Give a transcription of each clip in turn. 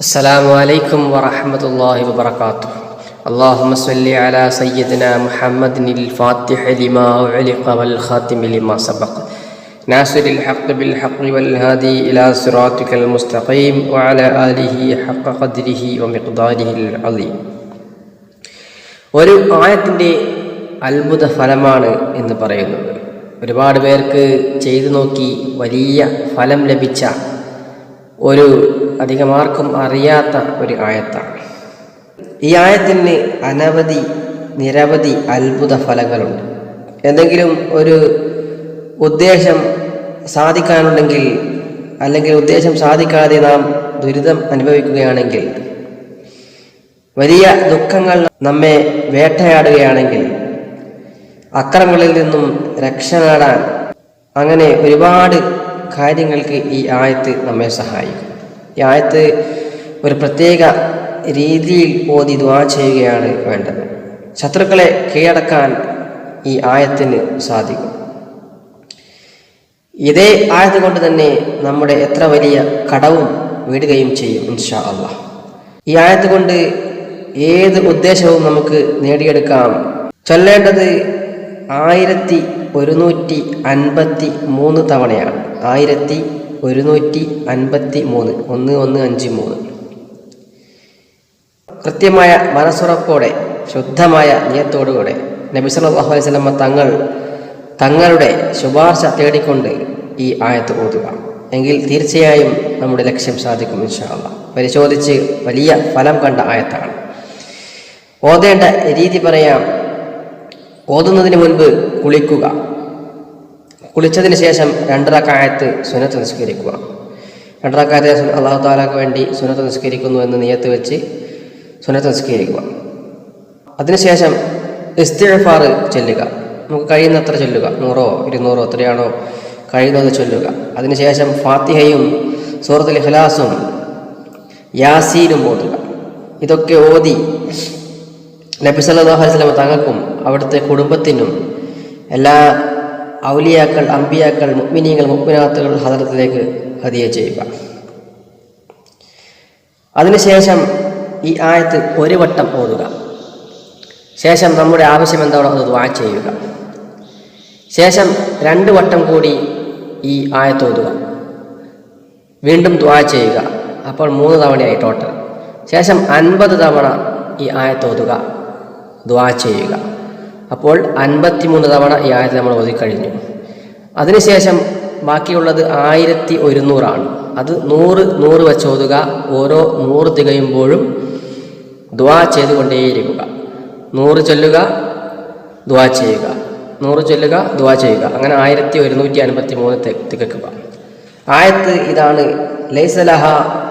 السلام عليكم ورحمة الله وبركاته اللهم صل على سيدنا محمد الفاتح لما أعلق والخاتم لما سبق ناصر الحق بالحق والهادي إلى صراطك المستقيم وعلى آله حق قدره ومقداره العظيم ഒരു ആയത്തിൻ്റെ അത്ഭുത ഫലമാണ് എന്ന് പറയുന്നത് ഒരുപാട് പേർക്ക് ചെയ്തു നോക്കി വലിയ ഫലം ലഭിച്ച ഒരു അധികമാർക്കും അറിയാത്ത ഒരു ആയത്താണ്. ഈ ആയത്തിന് അനവധി നിരവധി അത്ഭുത ഫലങ്ങളുണ്ട്. എന്തെങ്കിലും ഒരു ഉദ്ദേശം സാധിക്കാനുണ്ടെങ്കിൽ അല്ലെങ്കിൽ ഉദ്ദേശം സാധിക്കാതെ നാം ദുരിതം അനുഭവിക്കുകയാണെങ്കിൽ വലിയ ദുഃഖങ്ങൾ നമ്മെ വേട്ടയാടുകയാണെങ്കിൽ അക്രമങ്ങളിൽ നിന്നും രക്ഷ നേടാൻ അങ്ങനെ ഒരുപാട് കാര്യങ്ങൾക്ക് ഈ ആയത്ത് നമ്മെ സഹായിക്കും. ഈ ആയത്ത് ഒരു പ്രത്യേക രീതിയിൽ ഓതി ദ്വാ ചെയ്യുകയാണ് വേണ്ടത്. ശത്രുക്കളെ കീഴടക്കാൻ ഈ ആയത്തിന് സാധിക്കും. ഇതേ ആയത് കൊണ്ട് തന്നെ നമ്മുടെ എത്ര വലിയ കടവും വീടുകയും ചെയ്യും ഇൻഷാ അല്ല ഈ ആയത്ത് കൊണ്ട് ഏത് ഉദ്ദേശവും നമുക്ക് നേടിയെടുക്കാം. ചൊല്ലേണ്ടത് ആയിരത്തി ഒരുന്നൂറ്റി അൻപത്തി മൂന്ന് തവണയാണ്. ആയിരത്തി ഒരുന്നൂറ്റി അൻപത്തി മൂന്ന്. ഒന്ന് ഒന്ന് അഞ്ച് മൂന്ന്. കൃത്യമായ മനസ്സുറപ്പോടെ ശുദ്ധമായ നിയത്തോടുകൂടെ നബി അലൈഹി വസല്ലമ തങ്ങൾ തങ്ങളുടെ ശുപാർശ തേടിക്കൊണ്ട് ഈ ആയത്ത് ഓതുക. എങ്കിൽ തീർച്ചയായും നമ്മുടെ ലക്ഷ്യം സാധിക്കും ഇൻഷാല്ല പരിശോധിച്ച് വലിയ ഫലം കണ്ട ആയത്താണ്. ഓതേണ്ട രീതി പറയാം. ഓതുന്നതിന് മുൻപ് കുളിക്കുക. കുളിച്ചതിന് ശേഷം രണ്ടരക്കായത്ത് സുനത്ത് നിസ്കരിക്കുക. രണ്ടറക്കായത്തെ അള്ളാഹു താലാക്ക് വേണ്ടി സുനത്ത് നിസ്കരിക്കുന്നു എന്ന് നിയത്ത് വെച്ച് സുനത്ത് നിസ്കരിക്കുക. അതിനുശേഷം ഇസ്തിഫാർ ചൊല്ലുക. നമുക്ക് കഴിയുന്നത്ര ചൊല്ലുക. നൂറോ ഇരുന്നൂറോ എത്രയാണോ കഴിയുന്നത് ചൊല്ലുക. അതിനുശേഷം ഫാത്തിഹയും സൂറത്തുൽ ഇഖ്ലാസും യാസീനും ഓതുക. ഇതൊക്കെ ഓതി നബി അലൈഹി വസല്ലം തങ്ങൾക്കും അവിടുത്തെ കുടുംബത്തിനും എല്ലാ ഔലിയാക്കൾ അമ്പിയാക്കൾ മുഗ്മിനീങ്ങൾ മുക്മിനാത്തുകൾ ഹദറത്തിലേക്ക് ഹതിയ ചെയ്യുക. അതിനുശേഷം ഈ ആയത്ത് ഒരു വട്ടം ഓതുക. ശേഷം നമ്മുടെ ആവശ്യം എന്താണോ അത് ദ്വാ ചെയ്യുക. ശേഷം രണ്ട് വട്ടം കൂടി ഈ ആയത്ത് ഓതുക. വീണ്ടും ദ്വാ ചെയ്യുക. അപ്പോൾ മൂന്ന് തവണയായി ടോട്ടൽ ശേഷം അൻപത് തവണ ഈ ആയത്തോതുക ദ്വാ ചെയ്യുക. അപ്പോൾ അൻപത്തിമൂന്ന് തവണ ഈ ആയത്ത് നമ്മൾ ഓതിക്കഴിഞ്ഞു അതിനുശേഷം ബാക്കിയുള്ളത് ആയിരത്തി ഒരുന്നൂറാണ്. അത് നൂറ് നൂറ് വെച്ച് ഓതുക ഓരോ നൂറ് തികയുമ്പോഴും ദ്വാ ചെയ്തുകൊണ്ടേയിരിക്കുക. നൂറ് ചൊല്ലുക ദ്വാ ചെയ്യുക. നൂറ് ചൊല്ലുക ദ്വാ ചെയ്യുക. അങ്ങനെ ആയിരത്തി ഒരുന്നൂറ്റി അൻപത്തി മൂന്ന് തികക്കുക. ആയത്ത് ഇതാണ് ലൈസലഹ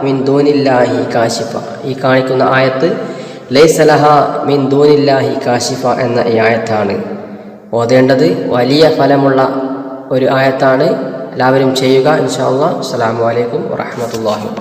മിൻ ദൂനില്ലാഹി കാശിഫ. ഈ കാണിക്കുന്ന ആയത്ത് ലൈസലഹ മിൻ ദൂനില്ലാഹി കാശിഫ എന്ന ഈ ആയത്താണ്. ഓതേണ്ടത് വലിയ ഫലമുള്ള ഒരു ആയത്താണ്. എല്ലാവരും ചെയ്യുക. ഇൻഷാ അള്ളാഹ് അസ്സാം വലൈക്കും വബറകാതുഹു